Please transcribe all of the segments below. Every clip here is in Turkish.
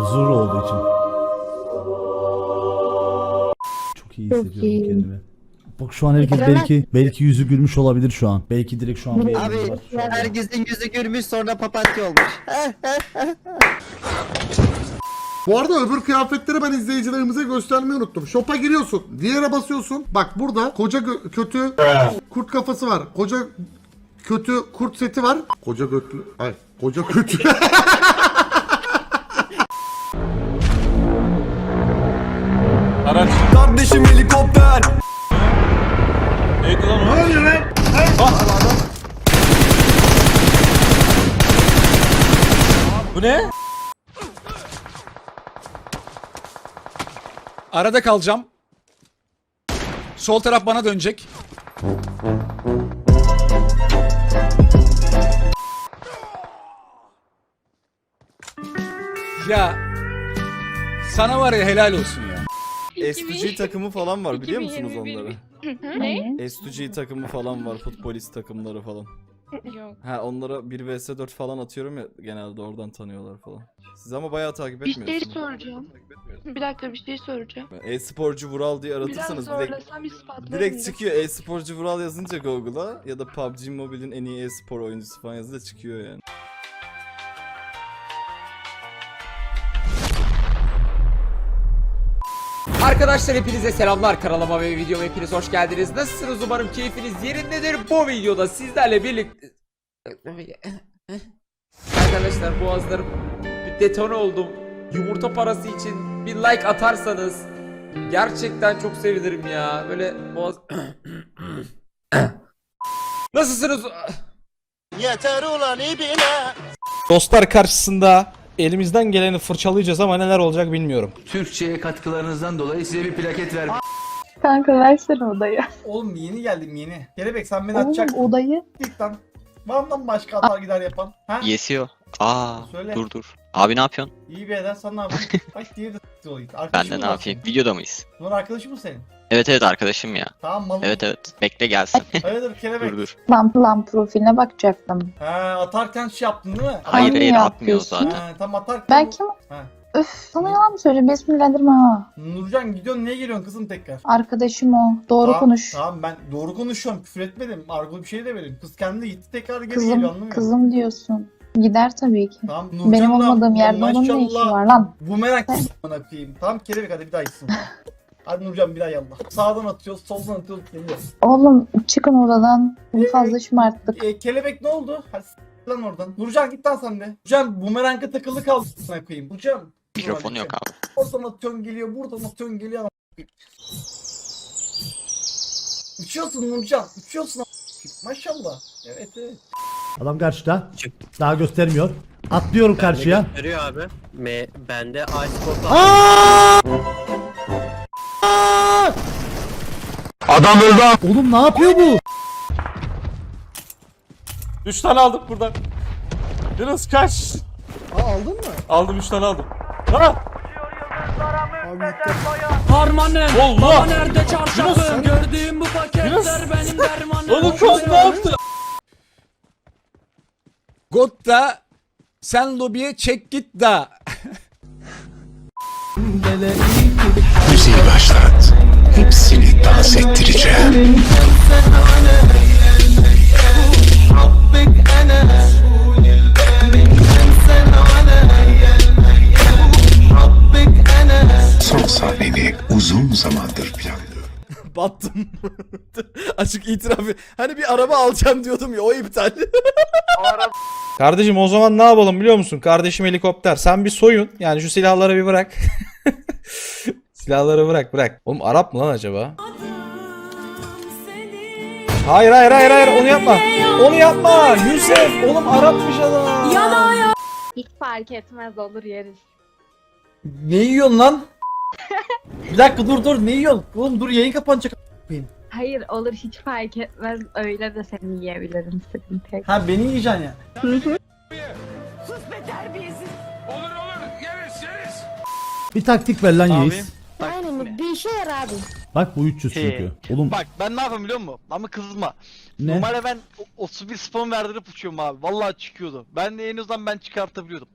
Huzur olduğu için. Çok iyi Çok hissediyorum iyi. kendimi. Bak şu an herkes Bitiremez. belki belki yüzü gülmüş olabilir şu an. Belki direkt şu an bir Abi elimiz var şu an. herkesin yüzü gülmüş sonra papatya olmuş. Bu arada öbür kıyafetleri ben izleyicilerimize göstermeyi unuttum. Shop'a giriyorsun. Diğere basıyorsun. Bak burada koca gö- kötü kurt kafası var. Koca kötü kurt seti var. Koca götlü. Ay koca kötü. Kardeşim helikopter Neydi lan? Ne oluyor lan? Bu ne? Arada kalacağım. Sol taraf bana dönecek. Ya sana var ya helal olsun ya. S2G takımı falan var biliyor musunuz 2021 onları? Ne? S2G takımı falan var futbolist takımları falan. Yok. Ha onlara 1 vs 4 falan atıyorum ya genelde oradan tanıyorlar falan. Siz ama bayağı takip Bir şey etmiyorsunuz. soracağım. Bir dakika bir şey soracağım. E-sporcu Vural diye Biraz aratırsanız direkt zorlasam ispatlarım. direkt da. çıkıyor e-sporcu Vural yazınca Google'a ya da PUBG Mobile'in en iyi e-spor oyuncusu falan yazınca çıkıyor yani. Arkadaşlar hepinize selamlar kanalıma ve videoma hepiniz hoş geldiniz. Nasılsınız umarım keyfiniz yerindedir. Bu videoda sizlerle birlikte... Arkadaşlar boğazlarım bir detone oldum. Yumurta parası için bir like atarsanız gerçekten çok sevinirim ya. Böyle boğaz... Nasılsınız? Dostlar karşısında elimizden geleni fırçalayacağız ama neler olacak bilmiyorum. Türkçe'ye katkılarınızdan dolayı size bir plaket ver. Kanka versene odayı. Oğlum yeni geldim yeni. Kelebek sen beni Oğlum atacaksın. odayı. Git lan. Var mı lan başka atar gider yapan? Ha? Yesiyor. Aa Söyle. dur dur. Abi ne yapıyorsun? İyi bir eder sen ne yapıyorsun? Bak diye de s**t olayım. Ben Arkadaşım de mı ne var yapayım? senin? Videoda mıyız? Bunlar arkadaşın mı senin? Evet evet arkadaşım ya. Tamam malım. Evet evet. Bekle gelsin. Hayırdır kelebek? dur dur. Lan plan profiline bakacaktım. Ha atarken şey yaptın değil mi? Hayır Ay, hayır atmıyor zaten. Ha, tam atarken... Ben kim? Ha. Öf sana yalan mı söyleyeyim? Beni sinirlendirme ha. Nurcan gidiyorsun niye geliyorsun kızım tekrar? Arkadaşım o. Doğru Tamam, konuş. Tamam ben doğru konuşuyorum küfür etmedim. Argo bir şey demedim. Kız kendi gitti tekrar geri geliyor Kızım, anlamıyorum. kızım diyorsun. Gider tabii ki. Tamam Nurcan Benim da- olmadığım yerde onun ne işi var lan? Bu merak bana koyayım. Tamam kelebek hadi bir daha gitsin. hadi Nurcan bir daha yallah. Sağdan atıyoruz, soldan atıyoruz geliyor. Oğlum çıkın odadan. Bunu fazla şımarttık. E, kelebek ne oldu? Hadi s- lan oradan. Nurcan git lan sen de. Nurcan bumerang'a takılı kaldı sana koyayım. Nurcan. Mikrofonu yok abi. Oradan atıyorsun geliyor, buradan atıyorsun geliyor. Uçuyorsun Nurcan, uçuyorsun. Maşallah. Evet evet. Adam karşıda. Daha göstermiyor. Atlıyorum karşıya. Görüyor abi. Me bende Aa! Aa! Adam öldü. Oğlum ne yapıyor bu? 3 tane aldım buradan. Biraz kaç. Aa aldın mı? Aldım 3 tane aldım. Ha! Abi gitti. Harmanım. Allah! nerede çarşafım? Gördüğüm bu paketler benim dermanım. Oğlum çok ne yaptı? Gotta sen lobiye çek git da. Müziği başlat. Hepsini dans ettireceğim. Son sahneni uzun zamandır planlıyorum. Battım. Açık itiraf. Hani bir araba alacağım diyordum ya o iptal. Kardeşim o zaman ne yapalım biliyor musun? Kardeşim helikopter. Sen bir soyun. Yani şu silahları bir bırak. silahları bırak bırak. Oğlum Arap mı lan acaba? Hayır hayır hayır hayır onu yapma. Onu yapma. Yusuf oğlum Arapmış adam. Hiç fark etmez olur yeriz. Ne yiyorsun lan? bir dakika dur dur ne yiyorsun? Oğlum dur yayın kapanacak. Hayır olur hiç fark etmez. Öyle de seni yiyebilirim sıkıntı yok. Ha beni yiyeceksin ya. Bir taktik ver lan Yiğit. Aynen bir işe yarar abi. Bak bu 300 çünkü. Oğlum Bak ben ne yapayım biliyor musun? Ama kızma. ne? Normalde ben o- 31 spawn verdirip uçuyorum abi. Vallahi çıkıyordu. Ben de en azından ben çıkartabiliyordum.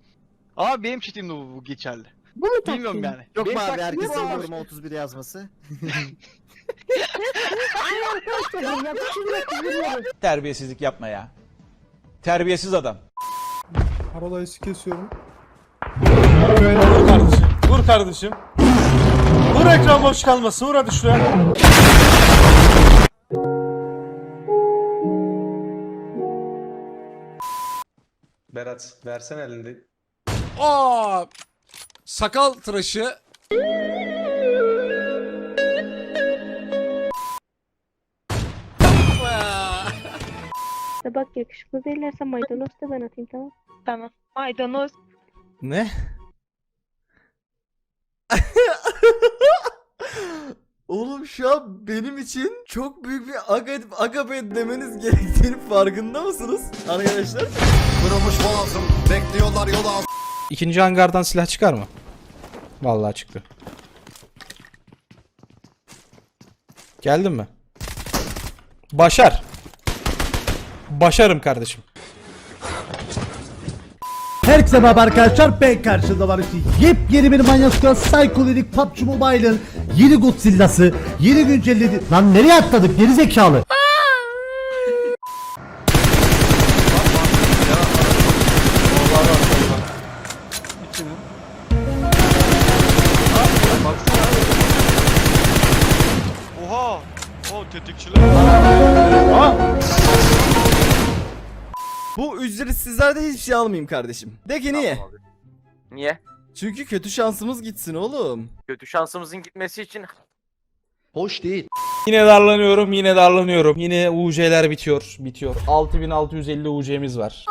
Abi benim çitimde bu, bu geçerli. Bu mu Bilmiyorum yani. Yok mu Benim abi herkesin taktiğim bu. yoruma 31 yazması? Terbiyesizlik yapma ya. Terbiyesiz adam. Parolayışı kesiyorum. Vur kardeşim. Vur kardeşim. Vur ekran boş kalmasın. Vur hadi şuraya. Berat versen elinde. Aa! Sakal tıraşı. Bak yakışıklı değillerse maydanoz da ben atayım tamam. Tamam. Maydanoz. Ne? Oğlum şu an benim için çok büyük bir aga, agape demeniz gerektiğini farkında mısınız arkadaşlar? Kırılmış boğazım. Bekliyorlar yola. İkinci hangardan silah çıkar mı? Vallahi çıktı. Geldin mi? Başar. Başarım kardeşim. Herkese merhaba arkadaşlar ben karşınızda var işte yepyeni bir manyak squad Psychologic PUBG Mobile'ın yeni Godzilla'sı yeni güncelledi lan nereye atladık geri zekalı Tetikçiler. Bu ücretsizlerde hiçbir şey almayayım kardeşim. De ki niye? Niye? Çünkü kötü şansımız gitsin oğlum. Kötü şansımızın gitmesi için Hoş değil. Yine darlanıyorum, yine darlanıyorum. Yine UC'ler bitiyor, bitiyor. 6650 UC'miz var.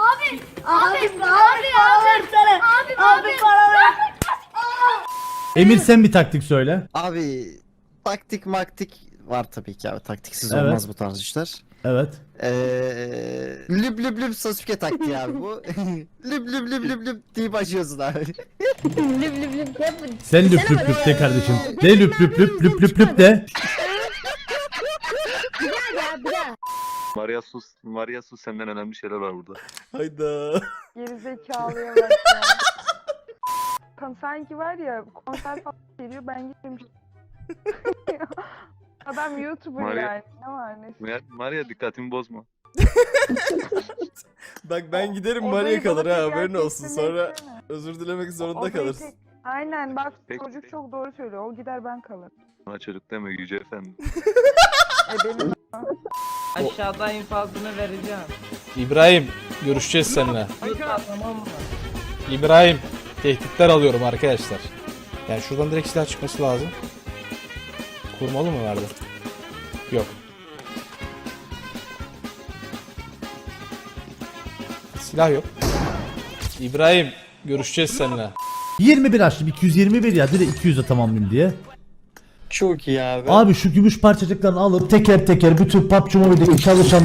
Emir sen bir taktik söyle Abi taktik maktik var tabii ki abi. Taktiksiz Evet. olmaz bu tarz işler. evet Eee lüb lüb lüb Sasuke taktiği abi bu. lüb lüb lüb lüb lüb deyip açıyorsun abi. sen lüp lüp lüp de kardeşim de lüp lüp lüp lüp lüp lüp de Maria Sus, Maria Sus senden önemli şeyler var burada. Hayda. Gerizekalıya bak ya. Kan sanki var ya konser falan geliyor ben gitmemiştim. Adam YouTuber Maria- yani. Ne var ne? Maria dikkatimi bozma. Bak ben giderim Maria Odayı kalır bana ha tekrar haberin olsun. teslim Sonra etsene. özür dilemek zorunda Odayı kalırsın. tek- Aynen bak Peki, çocuk peki. çok doğru söylüyor. O gider ben kalırım. Bana çocuk deme Yüce Efendi. E benim Aşağıda infazını vereceğim. İbrahim, görüşeceğiz seninle. İbrahim, tehditler alıyorum arkadaşlar. Yani şuradan direkt silah çıkması lazım. Kurmalı mı verdi? Yok. Silah yok. İbrahim, görüşeceğiz seninle. 21 açtım 221 ya direkt 200'e tamamlayayım diye Çok iyi abi. Abi şu gümüş parçacıklarını alıp teker teker bütün PUBG Mobile'deki çalışanlar